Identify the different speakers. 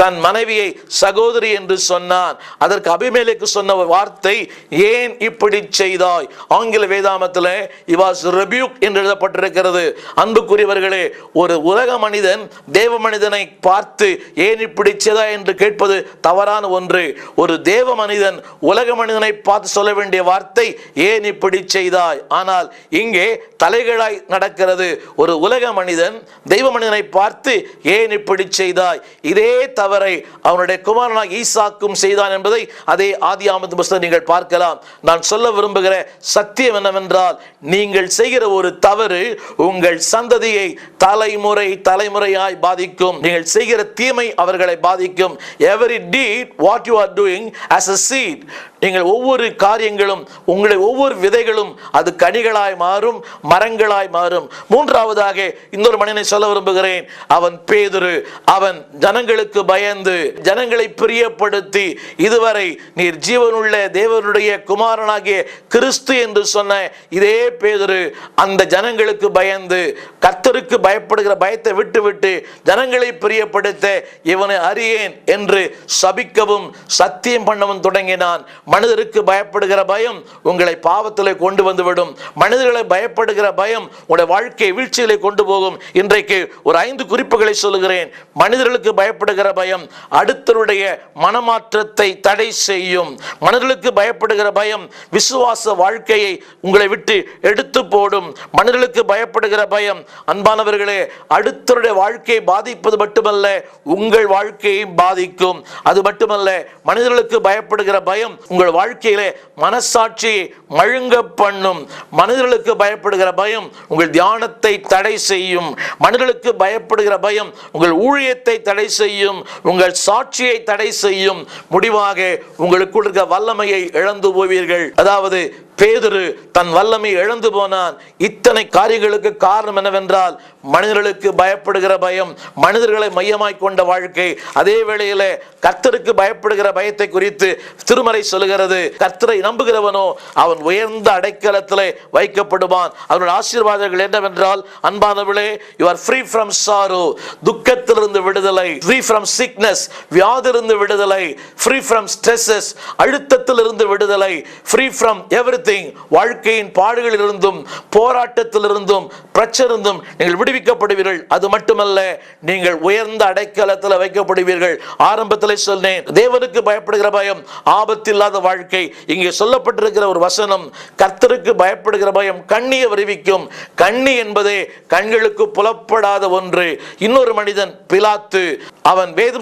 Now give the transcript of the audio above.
Speaker 1: தன் மனைவியை சகோதரி என்று சொன்னான். அதற்கு அபிமேலுக்கு சொன்ன வார்த்தை ஏன் இப்படி செய்தாய்? ஆங்கில வேதாமத்தில் இவாஸ் ரெபியூக் என்று எழுதப்பட்டிருக்கிறது. அன்புக்குரியவர்களே ஒரு உலக மனிதன் தேவ மனிதனை பார்த்து ஏன் இப்படி செய்தா என்று கேட்பது தவறான ஒன்று. ஒரு தேவ மனிதன் உலக மனிதனை பார்த்து சொல்ல வேண்டிய வார்த்தை ஏன் இப்படி செய்தாய்? ஆனால் இங்கே தலைகளாய் நடக்கிறது. ஒரு உலக மனிதன் தெய்வ மனிதனை பார்த்து ஏன் இப்படி செய்தாய்? இதே தவறை அவனுடைய குமாரனாக ஈசாக்கும் செய்தான் என்பதை அதே ஆதி ஆமத்து புஸ்தகம் நீங்கள் பார்க்கலாம். நான் சொல்ல விரும்புகிற சத்தியம் என்னவென்றால் நீங்கள் செய்கிற ஒரு தவறு உங்கள் சந்ததியை தலைமுறை தலைமுறையாய் பாதிக்கும். நீங்கள் செய்கிற தீமை அவர்களை பாதிக்கும். Every deed what you are doing as a seed நீங்கள் ஒவ்வொரு காரியங்களும் உங்களை ஒவ்வொரு விதைகளும் அது கனிகளாய் மாறும் மரங்களாய் மாறும். மூன்றாவதாக இன்னொரு மனிதனை சொல்ல விரும்புகிறேன். அவன் பேதுரு அவன் ஜனங்கள் ஜனங்களுக்கு பயந்து ஜனங்களை பிரியப்படுத்தி இதுவரை நீர் ஜீவனுள்ள தேவனுடைய குமாரனாகிய கிறிஸ்து என்று சொன்ன இதே பேதரு அந்த ஜனங்களுக்கு பயந்து கர்த்தருக்கு பயப்படுகிற பயத்தை விட்டுவிட்டு ஜனங்களை பிரியப்படுத்த இவனை அறியேன் என்று சபிக்கவும் சத்தியம் பண்ணவும் தொடங்கினான். மனிதருக்கு பயப்படுகிற பயம் உங்களை பாவத்தில் கொண்டு வந்துவிடும். மனிதர்களை பயப்படுகிற பயம் உங்களுடைய வாழ்க்கை வீழ்ச்சிகளை கொண்டு போகும். இன்றைக்கு ஒரு ஐந்து குறிப்புகளை சொல்லுகிறேன். மனிதர்களுக்கு பய பயப்படுகிற பயம் அடுத்தருடைய மனமாற்றத்தை தடை செய்யும். மனிதர்களுக்கு பயப்படுகிற பயம் விசுவாச வாழ்க்கையை உங்களை விட்டு எடுத்து போடும். மனிதர்களுக்கு பயப்படுகிற பயம் அன்பானவர்களே அடுத்தருடைய வாழ்க்கையை பாதிப்பது மட்டுமல்ல உங்கள் வாழ்க்கையை பாதிக்கும். அது மட்டுமல்ல மனிதர்களுக்கு பயப்படுகிற பயம் உங்கள் வாழ்க்கையிலே மனசாட்சியை மழுங்க பண்ணும். மனிதர்களுக்கு பயப்படுகிற பயம் உங்கள் தியானத்தை தடை செய்யும். மனிதர்களுக்கு பயப்படுகிற பயம் உங்கள் ஊழியத்தை தடை செய்யும் செய்யும் உங்கள் சாட்சியை தடை செய்யும் முடிவாக உங்களுக்குள் இருக்க வல்லமையை இழந்து போவீர்கள். அதாவது பேதுரு தன் வல்லமை இழந்து போனான். இத்தனை காரியங்களுக்கு காரணம் என்னவென்றால் மனிதர்களுக்கு பயப்படுகிற பயம் மனிதர்களை மையமாய் கொண்ட வாழ்க்கை. அதே வேளையில கர்த்தருக்கு பயப்படுகிற பயத்தை குறித்து திருமறை சொல்லுகிறது. கர்த்தரை நம்புகிறவனோ அவன் உயர்ந்த அடைக்கலத்திலே வைக்கப்படுவான். அவனுடைய ஆசீர்வாதங்கள் என்னவென்றால் அன்பானவளே you are free from sorrow துக்கத்திலிருந்து விடுதலை ஃப்ரீ ஃப்ரம் சிக்னஸ் வியாதிலிருந்து விடுதலை ஃப்ரீ ஃப்ரம் ஸ்ட்ரெஸ்ஸஸ் அழுத்தத்திலிருந்து விடுதலை ஃப்ரீ ஃப்ரம் எவ்ரி வாழ்க்கையின் பாடுகளிலிருந்தும் போராட்டத்திலிருந்தும் பிரச்சனிருந்தும் நீங்கள் விடுவிக்கப்படுவீர்கள். அது மட்டுமல்ல நீங்கள் உயர்ந்த அடைக்கலத்தில் வைக்கப்படுவீர்கள். ஆரம்பத்தில் சொன்னேன் தேவனுக்கு பயப்படுகிற பயம் ஆபத்தில்லாத வாழ்க்கை. இங்கே சொல்லப்பட்டிருக்கிற ஒரு வசனம் கர்த்தருக்கு பயப்படுகிற பயம் கண்ணியை வருவிக்கும். கண்ணி என்பதே கண்களுக்கு புலப்படாத ஒன்று. இன்னொரு மனிதன் பிலாத்து அவன் வேதம்